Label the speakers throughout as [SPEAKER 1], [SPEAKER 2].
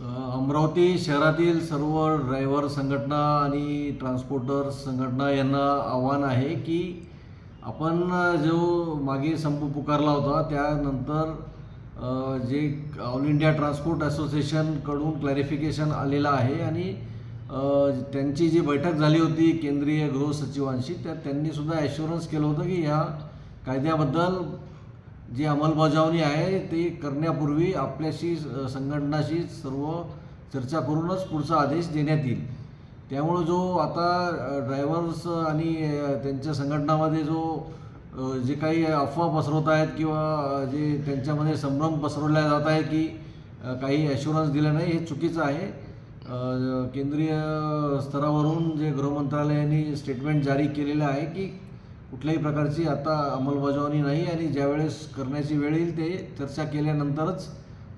[SPEAKER 1] अमरावती शहरातील सर्व ड्रायव्हर संघटना आणि ट्रान्सपोर्टर संघटना यांना आव्हान आहे की आपण जो मागे संप पुकारला होता त्यानंतर जे ऑल इंडिया ट्रान्सपोर्ट असोसिएशनकडून क्लॅरिफिकेशन आलेलं आहे आणि त्यांची जी बैठक झाली होती केंद्रीय गृह सचिवांशी त्यात त्यांनीसुद्धा ॲश्युरन्स केलं होतं की ह्या कायद्याबद्दल जी अंमलबजावणी आहे ते करण्यापूर्वी आपल्याशी संघटनाशी सर्व चर्चा करूनच पुढचा आदेश देण्यात येईल. त्यामुळं जो आता ड्रायव्हर्स आणि त्यांच्या संघटनामध्ये जो जे काही अफवा पसरवत आहेत किंवा जे त्यांच्यामध्ये संभ्रम पसरवल्या जात आहे की काही ॲश्युरन्स दिलं नाही हे चुकीचं आहे. केंद्रीय स्तरावरून जे गृहमंत्रालयाने स्टेटमेंट जारी केलेलं आहे की कुठल्याही प्रकारची आता अंमलबजावणी नाही आणि ज्यावेळेस करण्याची वेळ येईल ते चर्चा केल्यानंतरच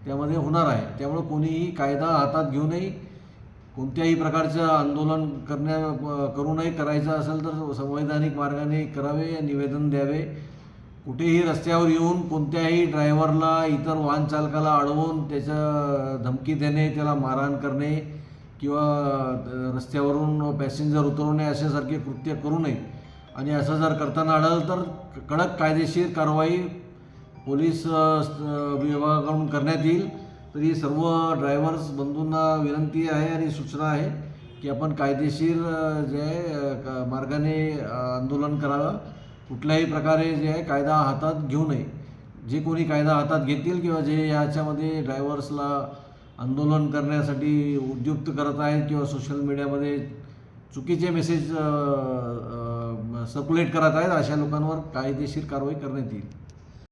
[SPEAKER 1] त्यामध्ये होणार आहे. त्यामुळे कोणीही कायदा हातात घेऊ नये. कोणत्याही प्रकारचं आंदोलन करण्या करू नये. करायचं असेल तर संवैधानिक मार्गाने करावे निवेदन द्यावे. कुठेही रस्त्यावर येऊन कोणत्याही ड्रायव्हरला इतर वाहन चालकाला अडवून त्याच्या धमकी देणे त्याला मारहाण करणे किंवा रस्त्यावरून पॅसेंजर उतरवणे अशासारखे कृत्य करू नये. आणि असं जर करताना आढळलं तर कडक कायदेशीर कारवाई पोलीस विभागाकडून करण्यात येईल. तरी सर्व ड्रायव्हर्स बंधूंना विनंती आहे आणि सूचना आहे की आपण कायदेशीर जे आहे क- मार्गाने आंदोलन करावं. कुठल्याही प्रकारे जे आहे कायदा हातात घेऊ नये. जे कोणी कायदा हातात घेतील किंवा जे याच्यामध्ये ड्रायव्हर्सला आंदोलन करण्यासाठी उद्युक्त करत आहेत किंवा सोशल मीडियामध्ये चुकीचे मेसेज सर्क्युलेट करत आहेत अशा लोकांवर कायदेशीर कारवाई करण्यात येईल.